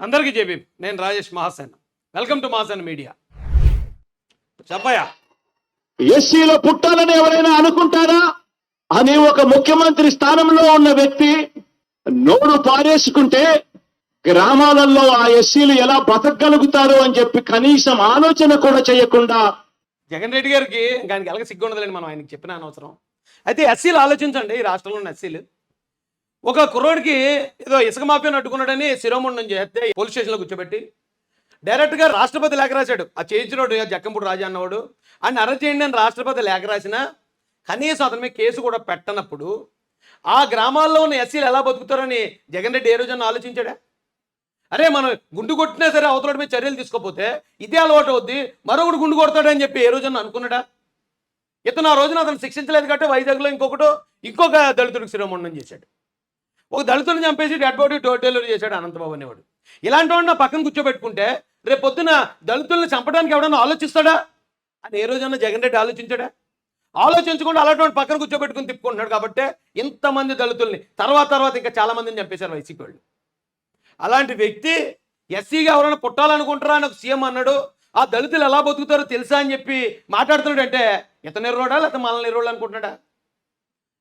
అందరికీ జేబీ నేను Rajesh Mahasen. Welcome to Mahasen media చెప్పయ్యా. ఎస్సీలో పుట్టాలని ఎవరైనా అనుకుంటారా? అని ఒక ముఖ్యమంత్రి స్థానంలో ఉన్న వ్యక్తి నోరు పారేసుకుంటే గ్రామాలలో ఆ ఎస్సీలు ఎలా బ్రతకగలుగుతారు అని చెప్పి కనీసం ఆలోచన కూడా చేయకుండా జగన్ రెడ్డి గారికి ఆయనకి ఎలాగ సిగ్గు ఉండదులేండి మనం ఆయనకి చెప్పిన అనవసరం. అయితే ఎస్సీలు ఆలోచించండి ఈ రాష్ట్రంలో ఉన్న ఎస్సీలు. ఒక కుర్రోడికి ఏదో ఇసుక మాఫియాను అడ్డుకున్నాడని శిరోముండం చేస్తే పోలీస్ స్టేషన్లో కూర్చోబెట్టి డైరెక్ట్గా రాష్ట్రపతి లేఖ రాశాడు. ఆ చేయించినోడు జక్కంపూడి రాజా అన్నవాడు. ఆయన అరెస్ట్ చేయండి అని రాష్ట్రపతి లేఖ రాసిన కనీసం అతని మీద కేసు కూడా పెట్టనప్పుడు ఆ గ్రామాల్లో ఉన్న ఎస్సీలు ఎలా బతుకుతారని జగన్ రెడ్డి ఏ రోజున ఆలోచించాడా? అరే మనం గుండు కొట్టినా సరే అవతల మీద చర్యలు తీసుకోపోతే ఇదే అలవాటు అవుద్ది. మరొకడు గుండు కొడతాడని చెప్పి ఏ రోజున అనుకున్నాడా? ఇతను ఆ రోజున అతను శిక్షించలేదు కాబట్టి వైజాగ్లో ఇంకొకటి ఇంకొక దళితుడికి శిరోమండం చేశాడు. ఒక దళితుని చంపేసి డెడ్ బాడీ డోర్ డెలివరీ చేశాడు అనంతబాబు అనేవాడు. ఇలాంటి వాడిని నా పక్కన కూర్చోబెట్టుకుంటే రేపు పొద్దున దళితుల్ని చంపడానికి ఎవడన్నా ఆలోచిస్తాడా? అని ఏ రోజన్నా జగన్ రెడ్డి ఆలోచించాడా? ఆలోచించకుండా అలాంటి పక్కన కూర్చోబెట్టుకుని తిప్పుకుంటున్నాడు కాబట్టి ఇంతమంది దళితుల్ని తర్వాత తర్వాత ఇంకా చాలా మందిని చంపేశారు వైసీపీ వాళ్ళు. అలాంటి వ్యక్తి ఎస్సీగా ఎవరైనా పుట్టాలనుకుంటారా అని ఒక సీఎం అన్నాడు. ఆ దళితులు ఎలా బతుకుతారో తెలుసా అని చెప్పి మాట్లాడుతున్నాడు అంటే ఇతను ఎర్రోడా లేకపోతే మనల్ని ఎర్రోడు అనుకుంటున్నాడా?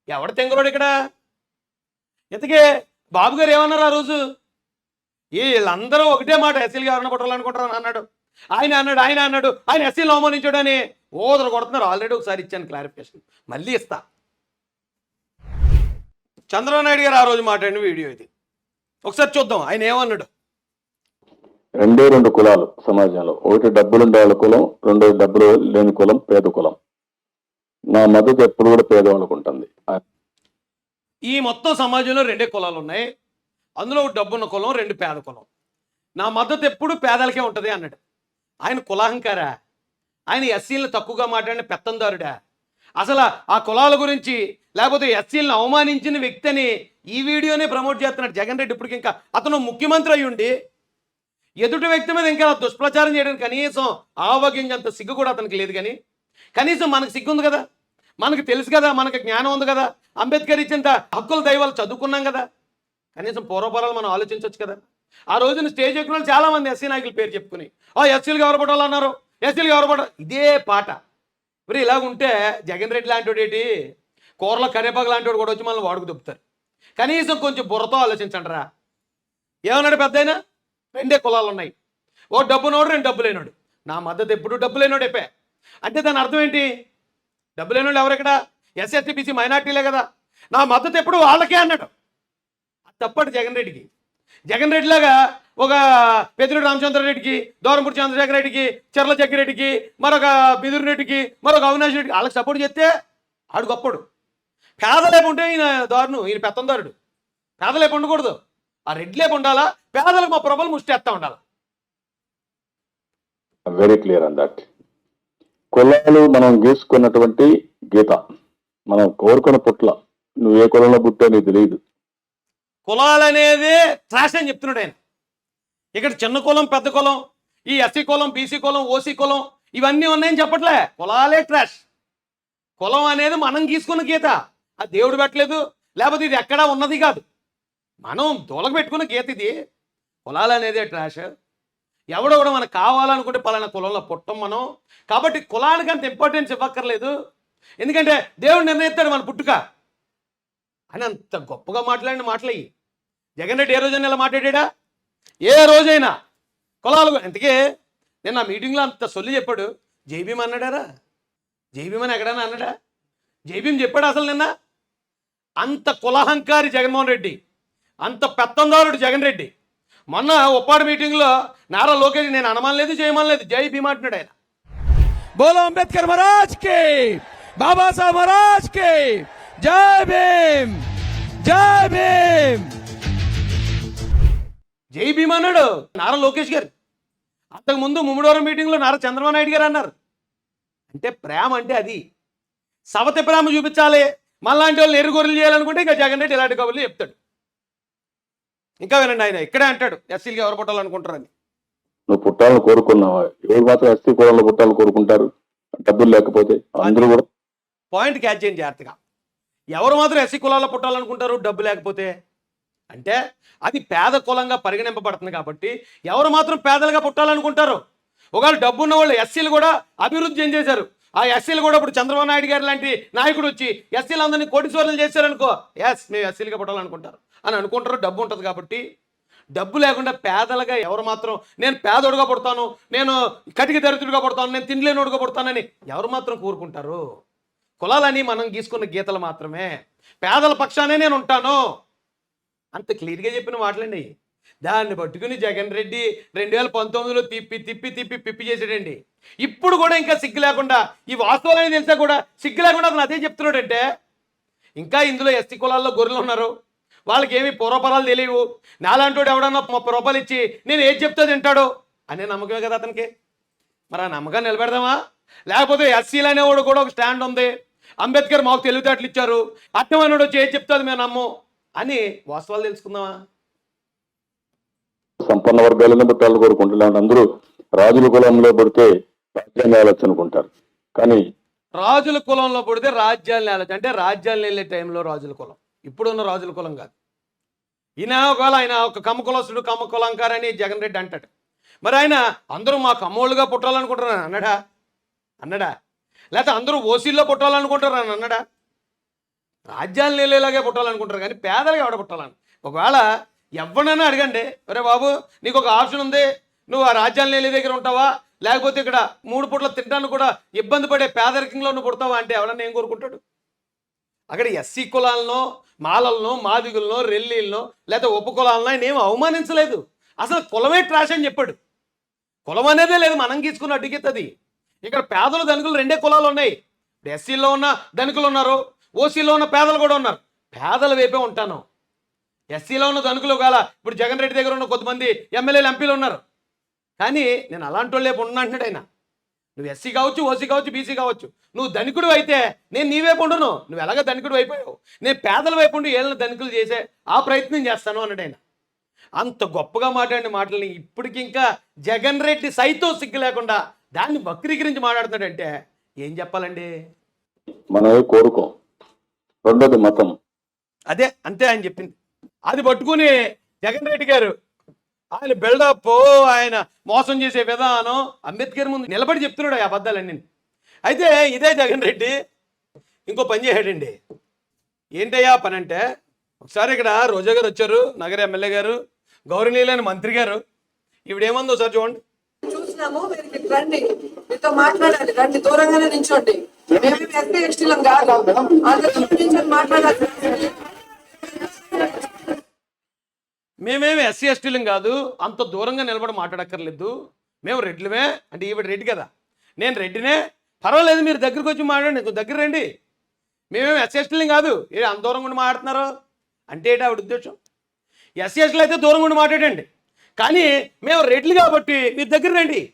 ఎవడ తెంగరోడు ఇక్కడ? ఇంతకే బాబు గారు ఏమన్నారు ఆ రోజు? వీళ్ళందరూ ఒకటే మాట ఎస్సీలుగా ఎవరైనా పుట్టాలనుకుంటారని అన్నాడు. ఆయన అన్నాడు ఆయన అన్నాడు ఆయన ఎస్సీలు అవమానించాడని ఓదరు కొడుతున్నారు. ఆల్రెడీ ఒకసారి ఇచ్చాను క్లారిఫికేషన్. మళ్ళీ ఇస్తా. చంద్రబాబు నాయుడు గారు ఆ రోజు మాట్లాడిన వీడియో ఇది. ఒకసారి చూద్దాం ఆయన ఏమన్నాడు? రెండే రెండు కులాలు సమాజంలో. ఒకటి డబ్బులుండే వాళ్ళ కులం రెండో డబ్బులు లేని కులం పేద కులం. నా మద్దతు ఎప్పుడు కూడా పేదవాళ్ళకు ఉంటుంది. ఈ మొత్తం సమాజంలో రెండే కులాలు ఉన్నాయి. అందులో ఒక డబ్బున్న కులం రెండు పేద కులం. నా మద్దతు ఎప్పుడు పేదలకే ఉంటుంది అన్నాడు. ఆయన కులాహంకారా? ఆయన ఎస్సీలను తక్కువగా మాట్లాడిన పెత్తందారుడా? అసలు ఆ కులాల గురించి లేకపోతే ఎస్సీలను అవమానించిన వ్యక్తి అని ఈ వీడియోనే ప్రమోట్ చేస్తున్నాడు జగన్ రెడ్డి ఇప్పటికి ఇంకా. అతను ముఖ్యమంత్రి అయ్యుండి ఎదుటి వ్యక్తి మీద ఇంకా దుష్ప్రచారం చేయడానికి కనీసం ఆవగించంత సిగ్గు కూడా అతనికి లేదు కానీ. కనీసం మనకు సిగ్గు ఉంది కదా? మనకు తెలుసు కదా మనకు జ్ఞానం ఉంది కదా? అంబేద్కర్ ఇచ్చిన హక్కుల దైవాలు చదువుకున్నాం కదా. కనీసం పూర్వపరాలు మనం ఆలోచించవచ్చు కదా. ఆ రోజున స్టేజ్ ఎక్కిన వాళ్ళు చాలా మంది ఎస్సీ నాయకుల పేరు చెప్పుకుని ఆ ఎస్సీలు ఎవరు అన్నారు. ఎస్సీలు ఎవరు ఇదే పాట. మరి ఇలాగుంటే జగన్ రెడ్డి లాంటి వాడు ఏంటి? కూరలో కరేపాకు లాంటి వాడు కూడా వచ్చి మనల్ని వాడుకు దొప్పుతారు కనీసం కొంచెం బుర్రతో ఆలోచించండి రా. ఏమన్నాడు పెద్ద రెండే కులాలు ఉన్నాయి. ఓ డబ్బునోడు రెండు డబ్బు లేనోడు. నా మద్దతు ఎప్పుడు డబ్బు లేనోడు చెప్పే అంటే దాని అర్థం ఏంటి? డబ్బు లేనోడు ఎవరు ఇక్కడ? ఎస్ఎస్టీ బీసీ మైనార్టీలే కదా. నా మద్దతు ఎప్పుడు వాళ్ళకే అన్నాడు. తప్పటి జగన్ రెడ్డికి. జగన్ రెడ్డిలాగా ఒక పెద్దిరెడ్డి రామచంద్రారెడ్డికి దూరంపూడి చంద్రశేఖర రెడ్డికి చెర్ల జగ్గిరెడ్డికి మరొక బిదురు రెడ్డికి మరొక అవినాష్ రెడ్డికి వాళ్ళకి సపోర్ట్ చేస్తే ఆడు గొప్పడు. పేదలేకుంటే ఈయన దారుణం ఈయన పెత్తందారుడు. పేదలేపు ఉండకూడదు ఆ రెడ్లేపు ఉండాలా? పేదలకు మా ప్రభలు ముష్టేస్తా ఉండాలి? వెరీ క్లియర్ అన్ దట్ కులాలు మనం గీసుకున్నటువంటి గీత. మనం కోరుకున్న పుట్ల. నువ్వు ఏ కులంలో పుట్టా నీకు తెలియదు కులాలనేది ట్రాష్ అని చెప్తున్నాడు ఆయన. ఇక్కడ చిన్న కులం పెద్ద కులం ఈ ఎస్సీ కులం బీసీ కులం ఓసీ కులం ఇవన్నీ ఉన్నాయని చెప్పట్లే. కులాలే ట్రాష్ కులం అనేది మనం గీసుకున్న గీత. ఆ దేవుడు పెట్టలేదు లేకపోతే ఇది ఎక్కడా ఉన్నది కాదు. మనం దూలకు పెట్టుకున్న గీత ఇది. కులాలు అనేది ట్రాష్ ఎవడో కూడా మనకు కావాలనుకుంటే పలానా కులంలో పుట్టం మనం. కాబట్టి కులానికి అంత ఇంపార్టెన్స్ ఇవ్వక్కర్లేదు. ఎందుకంటే దేవుడు నిర్ణయిస్తాడు మన పుట్టుక. అని అంత గొప్పగా మాట్లాడిన మాటలయ్యి. జగన్ రెడ్డి ఏ రోజైనా ఇలా మాట్లాడా ఏ రోజైనా. కులాలు అందుకే నేను ఆ మీటింగ్లో అంత సొల్లి చెప్పాడు. జైబీమ్ అన్నాడారా? జైబీమ్ అని ఎక్కడైనా అన్నాడా? జైబీమ్ చెప్పాడు అసలు నిన్న? అంత కులహంకారి జగన్మోహన్ రెడ్డి అంత పెత్తందారుడు జగన్ రెడ్డి. మొన్న ఉప్పాడు మీటింగ్లో నారా లోకేష్ నేను అనమానలేదు చేయమనలేదు జై భీమా అంటున్నాడు ఆయన. బోలో అంబేద్కర్ మహారాజ్కి బాబాసాహెబ్ మహారాజ్ కే జై భీమ్ జై భీమ్ జై భీమ్ అన్నాడు నారా లోకేష్ గారు అంతకుముందు మీటింగ్లో నారా చంద్రబాబు నాయుడు గారు అన్నారు. అంటే ప్రేమ అంటే అది. సవతి ప్రేమ చూపించాలి. మళ్ళాంటి వాళ్ళు ఎరుగొర్రెలు చేయాలనుకుంటే ఇంకా జగన్ రెడ్డి ఇలాంటి కబుర్లు చెప్తాడు. ఇంకా వినండి ఆయన ఇక్కడే అంటాడు. ఎస్సీలకి ఎవరు పుట్టాలనుకుంటారని. నువ్వు పుట్టాలని కోరుకున్నావా? ఎవరు మాత్రం ఎస్సీ కులంలో పుట్టాలని కోరుకుంటారు? డబ్బులు లేకపోతే అందరూ కూడా పాయింట్ క్యాచ్ చేయండి జాగ్రత్తగా. ఎవరు మాత్రం ఎస్సీ కులాల్లో పుట్టాలనుకుంటారు? డబ్బు లేకపోతే. అంటే అది పేద కులంగా పరిగణింపబడుతుంది కాబట్టి ఎవరు మాత్రం పేదలుగా పుట్టాలనుకుంటారు? ఒకవేళ డబ్బు ఉన్న వాళ్ళు ఎస్సీలు కూడా అభివృద్ధి చేశారు ఆ ఎస్సీలు కూడా ఇప్పుడు చంద్రబాబు నాయుడు గారు లాంటి నాయకుడు వచ్చి ఎస్సీలు అందరినీ కోటీశ్వరులు చేశారనుకో ఎస్ మేము ఎస్సీలుగా పుట్టాలనుకుంటారు అని అనుకుంటారు. డబ్బు ఉంటుంది కాబట్టి డబ్బు లేకుండా పేదలుగా ఎవరు మాత్రం నేను పేదోడుగా పుడతాను నేను కటిక దరిద్రుడిగా పుడతాను నేను తిండిలేనోడుగా పుడతానని ఎవరు మాత్రం కోరుకుంటారు? కులాలని మనం గీసుకున్న గీతలు మాత్రమే. పేదల పక్షానే నేను ఉంటాను. అంత క్లియర్గా చెప్పిన మాటలండి. దాన్ని పట్టుకుని జగన్ రెడ్డి రెండు వేల పంతొమ్మిదిలో తిప్పి తిప్పి తిప్పి పిప్పి చేసాడండి ఇప్పుడు కూడా ఇంకా సిగ్గు లేకుండా ఈ వాస్తవాలని తెలిసా కూడా సిగ్గు లేకుండా అతను అదే చెప్తున్నాడంటే ఇంకా ఇందులో ఎస్టీ కులాల్లో గొర్రెలు ఉన్నారు. వాళ్ళకి ఏమి పూర్వపరాలు తెలియవు. నాలాంటోడు ఎవడన్నా ముప్పై రూపాయలు ఇచ్చి నేను ఏది చెప్తే తింటాడు అనే నమ్మకమే కదా అతనికి. మరి ఆ నమ్మకాన్ని నిలబెడదామా? లేకపోతే ఎస్సీలు అనేవాడు కూడా ఒక స్టాండ్ ఉంది. అంబేద్కర్ మాకు తెలివితేటలు ఇచ్చారు. అర్థమైనడు వచ్చి ఏది చెప్తుంది మేము నమ్ము. అని వాస్తవాలు తెలుసుకుందామా? సంపన్న వర్గాలను పుట్టాలని కోరుకుంటున్నాను అందరూ రాజుల కులంలో పడితే రాజ్యాన్ని వెళ్ళొచ్చు అనుకుంటారు. కానీ రాజుల కులంలో పుడితే రాజ్యాలు నేలచ్చు అంటే రాజ్యాలు వెళ్ళే టైంలో రాజుల కులం. ఇప్పుడున్న రాజుల కులం కాదు. ఈయన ఒకవేళ ఆయన ఒక కమ్మ కులస్తుడు కమ్మ కులంకారని జగన్ రెడ్డి అంటాడు. మరి ఆయన అందరూ మా కమ్మోళ్ళుగా పుట్టాలనుకుంటున్నాను అన్నాడా? అన్నాడా? లేకపోతే అందరూ ఓసీల్లో పుట్టాలనుకుంటారు అని అన్నాడా రాజ్యాలు నిలేలాగే పుట్టాలనుకుంటారు కానీ పేదలుగా ఎవడ పుట్టాలని? ఒకవేళ ఎవరినైనా అడగండి ఒరే బాబు నీకు ఒక ఆప్షన్ ఉంది నువ్వు ఆ రాజ్యాలు నేలే దగ్గర ఉంటావా? లేకపోతే ఇక్కడ మూడు పూట్ల తింటాను కూడా ఇబ్బంది పడే పేదరికంలో నువ్వు పుడతావా? అంటే ఎవడన్నా ఏం కోరుకుంటాడు? అక్కడ ఎస్సీ కులాలను మాలలను మాదిగులను రెల్లీలను లేకపోతే ఉప కులాలను ఆయన ఏం అవమానించలేదు. అసలు కులమే ట్రాష్ అని చెప్పాడు. కులం అనేదే లేదు మనం గీసుకున్న అడ్డుకెత్తది. ఇక్కడ పేదలు ధనికులు రెండే కులాలు ఉన్నాయి. ఇప్పుడు ఎస్సీలో ఉన్న ధనికులు ఉన్నారు ఓసీలో ఉన్న పేదలు కూడా ఉన్నారు. పేదల వైపే ఉంటాను. ఎస్సీలో ఉన్న ధనుకులు కాల ఇప్పుడు జగన్ రెడ్డి దగ్గర ఉన్న కొంతమంది ఎమ్మెల్యేలు ఎంపీలు ఉన్నారు. కానీ నేను అలాంటి వాళ్ళు లేపు అంటున్నాడు ఆయన. నువ్వు ఎస్సీ కావచ్చు ఓసీ కావచ్చు బీసీ కావచ్చు. నువ్వు ధనికుడు అయితే నేను నీ వైపు ఉండను. నువ్వు ఎలాగ ధనికుడు అయిపోయావు నేను పేదల వైపు ఉండి ఏళ్ళని ధనికులు చేసే ఆ ప్రయత్నం చేస్తాను అన్నాడు ఆయన. అంత గొప్పగా మాట్లాడిన మాటలని ఇప్పటికింకా జగన్ రెడ్డి సైతం సిగ్గు లేకుండా దాన్ని వక్రీకరించి మాట్లాడుతున్నాడంటే ఏం చెప్పాలండి? మనమే కోరుకోం. రెండోది మతం. అదే అంతే ఆయన చెప్పింది. అది పట్టుకుని జగన్ రెడ్డి గారు ఆయన బిల్డప్ ఆయన మోసం చేసే విధానం అంబేద్కర్ ముందు నిలబడి చెప్తున్నాడు ఆ అబద్ధాలన్నీ. అయితే ఇదే జగన్ రెడ్డి ఇంకో పని చేశాడండి ఏంటయ్యా పని అంటే ఒకసారి ఇక్కడ రోజా గారు వచ్చారు నగర ఎమ్మెల్యే గారు గౌరవనీయులైన మంత్రి గారు. ఇవిడేమందో ఒకసారి చూడండి. చూసినాము మీరు ఇక్కడికి రండి. మీతో మాట్లాడాలి రండి దూరంగానే నించోండి. మేము ఎస్టీ ఎస్టీలం కాదు. అంత దూరం నించొని మాట్లాడాలి. మేమేమి ఎస్సీ ఎస్టీలం కాదు. అంత దూరంగా నిలబడి మాట్లాడక్కర్లేదు. మేము రెడ్లమే అంటే ఈవిడ రెడ్డి కదా. నేను రెడ్డినే. పర్వాలేదు మీరు దగ్గరికి వచ్చి మాట్లాడండి. కొంచెం దగ్గర రండి. మేమేమి ఎస్సీ ఎస్టీలం కాదు. ఏ అంత దూరం కూడా మాట్లాడుతున్నారు? అంటే ఏంటి ఆవిడ ఉద్దేశం? ఎస్సీ ఎస్టీలు అయితే దూరం ఉండి మాట్లాడండి. కానీ మేము రెడ్లు కాబట్టి మీరు దగ్గర రండి.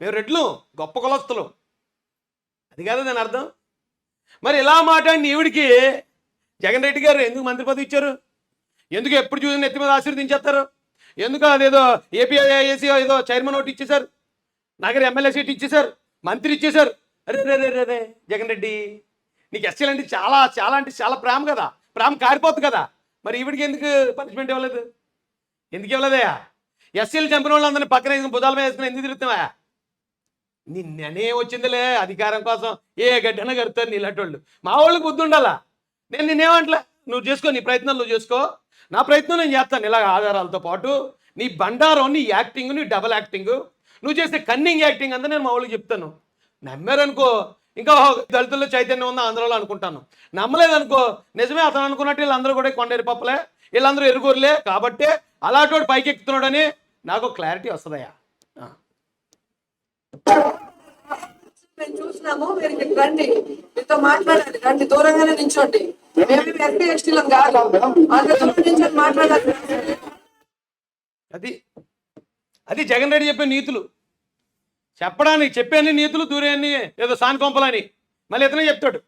మేము రెడ్లు గొప్ప కులస్తులు. అది కాదు దాని అర్థం. మరి ఇలా మాట్లాడిన ఈవిడికి జగన్ రెడ్డి గారు ఎందుకు మంత్రి పదవి ఇచ్చారు? ఎందుకు ఎప్పుడు చూసిన ఎత్తి మీద ఆశీర్వదించేస్తారు? ఎందుకు అదేదో ఏపీఐఏసీ ఏదో చైర్మన్ ఒకటి ఇచ్చేశారు? నగర ఎమ్మెల్యే సీట్ ఇచ్చేశారు? మంత్రి ఇచ్చేశారు? అరే రే రే రే రే జగన్ రెడ్డి నీకు ఎస్సీలు అంటే చాలా చాలా అంటే చాలా ప్రేమ కదా. ప్రేమ కారిపోతుంది కదా. మరి ఈవిడికి ఎందుకు పనిష్మెంట్ ఇవ్వలేదు? ఎందుకు ఇవ్వలేదయా ఎస్సీలు చంపిన వాళ్ళందరినీ పక్కన వేసుకుని భుజాల మీద వేసుకుని ఎందుకు తిరుగుతున్నావా? నిన్ననే వచ్చిందిలే అధికారం కోసం. ఏ గడ్డన కడతారు నీలాంటి వాళ్ళు? మా వాళ్ళకి బుద్ధి ఉండాలా? నేను నిన్నేమంటలే? నువ్వు చేసుకో నీ ప్రయత్నం నువ్వు చేసుకో. నా ప్రయత్నం నేను చేస్తాను ఇలాగ ఆధారాలతో పాటు. నీ బండారం నీ యాక్టింగ్ నీ డబల్ యాక్టింగ్. నువ్వు చేసే కన్నింగ్ యాక్టింగ్ అంతా నేను మా వాళ్ళకి చెప్తాను. నమ్మారనుకో ఇంకా దళితుల్లో చైతన్యం ఉందా ఆంధ్రలో అనుకుంటాను. నమ్మలేదనుకో నిజమే అతను అనుకున్నట్టు వీళ్ళందరూ కూడా కొండేరు పప్పలే వీళ్ళందరూ ఎరుగురులే కాబట్టి అలాంటి పైకి ఎక్కుతున్నాడని నాకు క్లారిటీ వస్తుందయ్యా. మేము చూసినాము మీరు రండి. మీతో మాట్లాడాలి. రండి దూరంగానే నించోండి. మేము ఎస్పీ ఎస్టీలం కాదు. నించొని మాట్లాడాలి. అది అది జగన్ రెడ్డి చెప్పే నీతులు. చెప్పడానికి చెప్పే అన్ని నీతులు దూరే అన్ని ఏదో సాని కొంపలని మళ్ళీ ఇతనే చెప్తాడు.